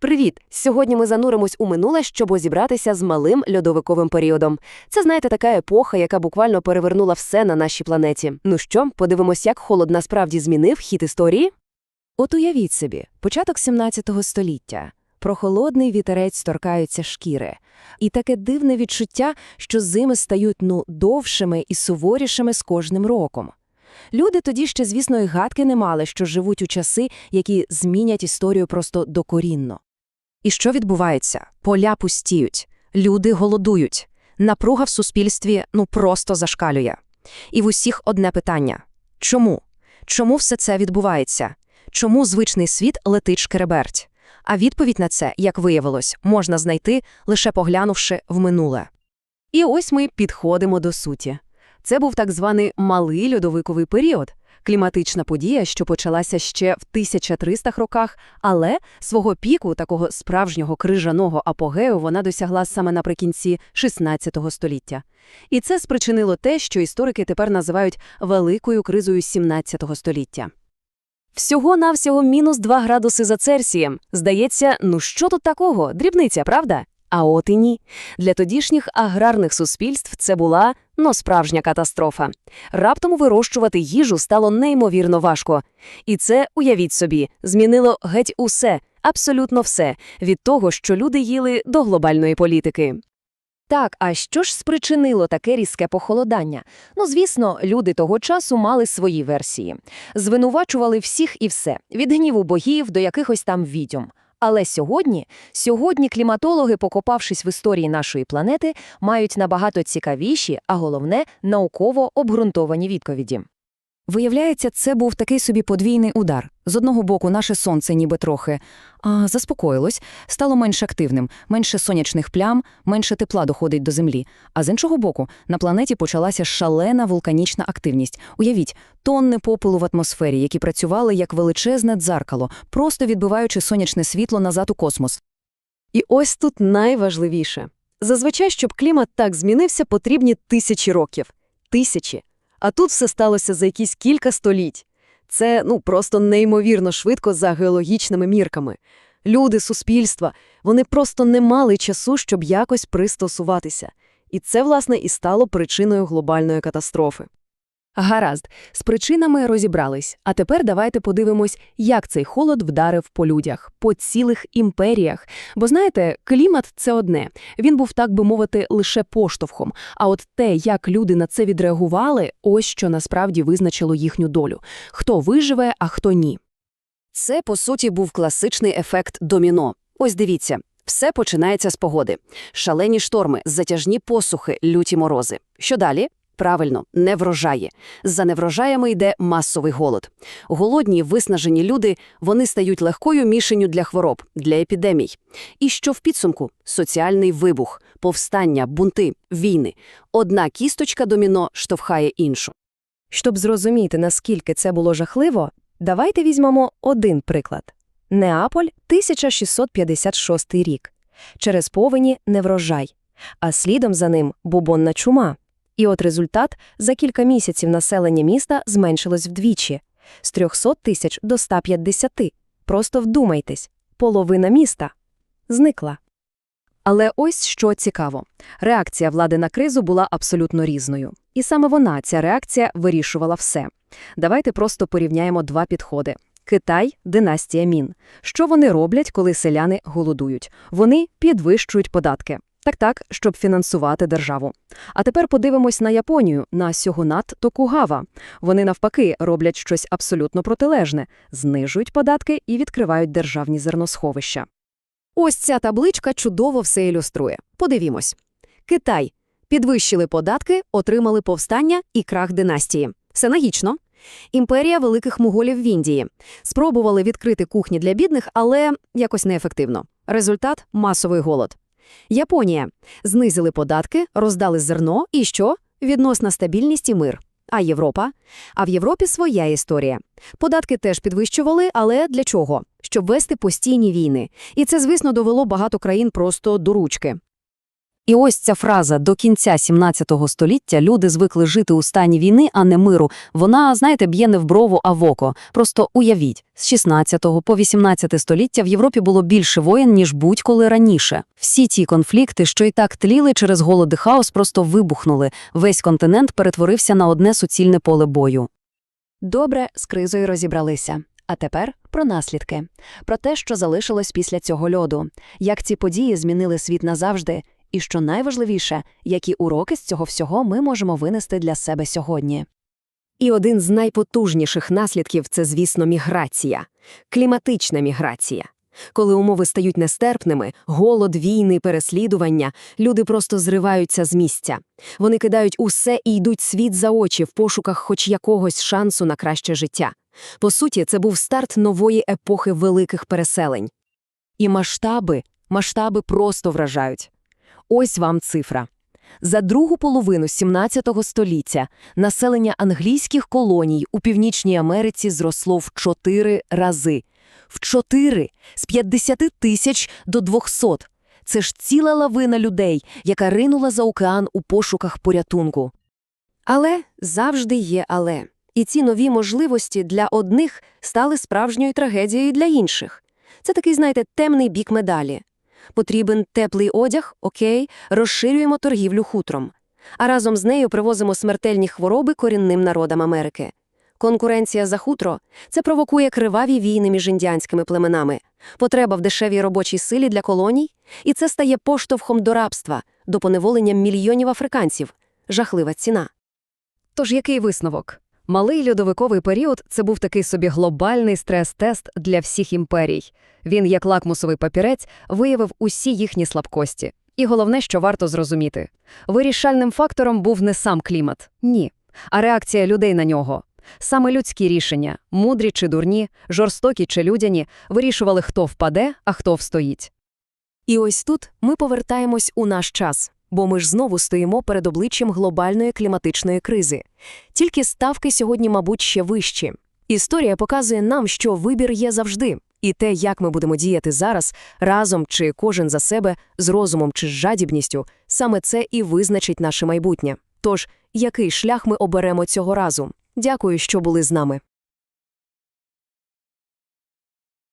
Привіт! Сьогодні ми зануримось у минуле, щоб розібратися з малим льодовиковим періодом. Це, знаєте, така епоха, яка буквально перевернула все на нашій планеті. Ну що, подивимось, як холод насправді змінив хід історії? От уявіть собі, початок 17 століття. Прохолодний вітерець торкаються шкіри. І таке дивне відчуття, що зими стають, ну, довшими і суворішими з кожним роком. Люди тоді ще, звісно, і гадки не мали, що живуть у часи, які змінять історію просто докорінно. І що відбувається? Поля пустіють, люди голодують, напруга в суспільстві ну просто зашкалює. І в усіх одне питання – чому? Чому все це відбувається? Чому звичний світ летить шкереберть? А відповідь на це, як виявилось, можна знайти, лише поглянувши в минуле. І ось ми підходимо до суті. Це був так званий малий льодовиковий період, кліматична подія, що почалася ще в 1300-х роках, але свого піку, такого справжнього крижаного апогею, вона досягла саме наприкінці 16 століття. І це спричинило те, що історики тепер називають великою кризою 17 століття. Всього-навсього мінус 2 градуси за Цельсієм. Здається, ну що тут такого? Дрібниця, правда? А от і ні. Для тодішніх аграрних суспільств це була, ну, справжня катастрофа. Раптом вирощувати їжу стало неймовірно важко. І це, уявіть собі, змінило геть усе, абсолютно все, від того, що люди їли, до глобальної політики. Так, а що ж спричинило таке різке похолодання? Ну, звісно, люди того часу мали свої версії. Звинувачували всіх і все, від гніву богів до якихось там відьом. Але сьогодні, сьогодні кліматологи, покопавшись в історії нашої планети, мають набагато цікавіші, а головне, науково обґрунтовані відповіді. Виявляється, це був такий собі подвійний удар. З одного боку, наше сонце ніби трохи а, заспокоїлось, стало менш активним, менше сонячних плям, менше тепла доходить до землі. А з іншого боку, на планеті почалася шалена вулканічна активність. Уявіть, тонни попелу в атмосфері, які працювали як величезне дзеркало, просто відбиваючи сонячне світло назад у космос. І ось тут найважливіше. Зазвичай, щоб клімат так змінився, потрібні тисячі років. Тисячі. А тут все сталося за якісь кілька століть. Це, ну, просто неймовірно швидко за геологічними мірками. Люди, суспільства, вони просто не мали часу, щоб якось пристосуватися. І це, власне, і стало причиною глобальної катастрофи. Гаразд, з причинами розібрались. А тепер давайте подивимось, як цей холод вдарив по людях, по цілих імперіях. Бо знаєте, клімат це одне. Він був, так би мовити, лише поштовхом. А от те, як люди на це відреагували, ось що насправді визначило їхню долю. Хто виживе, а хто ні. Це, по суті, був класичний ефект доміно. Ось дивіться. Все починається з погоди. Шалені шторми, затяжні посухи, люті морози. Що далі? Правильно, неврожаї. За неврожаями йде масовий голод. Голодні, виснажені люди, вони стають легкою мішенню для хвороб, для епідемій. І що в підсумку? Соціальний вибух, повстання, бунти, війни. Одна кісточка доміно штовхає іншу. Щоб зрозуміти, наскільки це було жахливо, давайте візьмемо один приклад. Неаполь, 1656 рік. Через повені неврожай, а слідом за ним бубонна чума. І от результат – за кілька місяців населення міста зменшилось вдвічі – з 300 тисяч до 150. Просто вдумайтесь – половина міста зникла. Але ось що цікаво. Реакція влади на кризу була абсолютно різною. І саме вона, ця реакція, вирішувала все. Давайте просто порівняємо два підходи. Китай – династія Мін. Що вони роблять, коли селяни голодують? Вони підвищують податки. Так-так, щоб фінансувати державу. А тепер подивимось на Японію, на Сьогунат Токугава. Вони навпаки роблять щось абсолютно протилежне, знижують податки і відкривають державні зерносховища. Ось ця табличка чудово все ілюструє. Подивімось. Китай. Підвищили податки, отримали повстання і крах династії. Все логічно. Імперія великих муголів в Індії. Спробували відкрити кухні для бідних, але якось неефективно. Результат – масовий голод. Японія. Знизили податки, роздали зерно і що? Відносна стабільність і мир. А Європа? А в Європі своя історія. Податки теж підвищували, але для чого? Щоб вести постійні війни. І це, звісно, довело багато країн просто до ручки. І ось ця фраза «до кінця 17 століття люди звикли жити у стані війни, а не миру», вона, знаєте, б'є не в брову, а в око. Просто уявіть, з 16 по 18 століття в Європі було більше воєн, ніж будь-коли раніше. Всі ті конфлікти, що і так тліли через голод і хаос, просто вибухнули. Весь континент перетворився на одне суцільне поле бою. Добре, з кризою розібралися. А тепер про наслідки. Про те, що залишилось після цього льоду. Як ці події змінили світ назавжди. І що найважливіше, які уроки з цього всього ми можемо винести для себе сьогодні. І один з найпотужніших наслідків – це, звісно, міграція. Кліматична міграція. Коли умови стають нестерпними – голод, війни, переслідування – люди просто зриваються з місця. Вони кидають усе і йдуть світ за очі в пошуках хоч якогось шансу на краще життя. По суті, це був старт нової епохи великих переселень. І масштаби, масштаби просто вражають. Ось вам цифра. За другу половину 17 століття населення англійських колоній у Північній Америці зросло в чотири рази. В чотири – з 50 тисяч до 200. Це ж ціла лавина людей, яка ринула за океан у пошуках порятунку. Але завжди є але. І ці нові можливості для одних стали справжньою трагедією для інших. Це такий, знаєте, темний бік медалі. Потрібен теплий одяг, окей, розширюємо торгівлю хутром. А разом з нею привозимо смертельні хвороби корінним народам Америки. Конкуренція за хутро – це провокує криваві війни між індіанськими племенами, потреба в дешевій робочій силі для колоній, і це стає поштовхом до рабства, до поневолення мільйонів африканців. Жахлива ціна. Тож який висновок? Малий льодовиковий період – це був такий собі глобальний стрес-тест для всіх імперій. Він, як лакмусовий папірець, виявив усі їхні слабкості. І головне, що варто зрозуміти. Вирішальним фактором був не сам клімат, ні, а реакція людей на нього. Саме людські рішення, мудрі чи дурні, жорстокі чи людяні, вирішували, хто впаде, а хто встоїть. І ось тут ми повертаємось у наш час, бо ми ж знову стоїмо перед обличчям глобальної кліматичної кризи. Тільки ставки сьогодні, мабуть, ще вищі. Історія показує нам, що вибір є завжди, і те, як ми будемо діяти зараз, разом чи кожен за себе, з розумом чи з жадібністю, саме це і визначить наше майбутнє. Тож, який шлях ми оберемо цього разу? Дякую, що були з нами.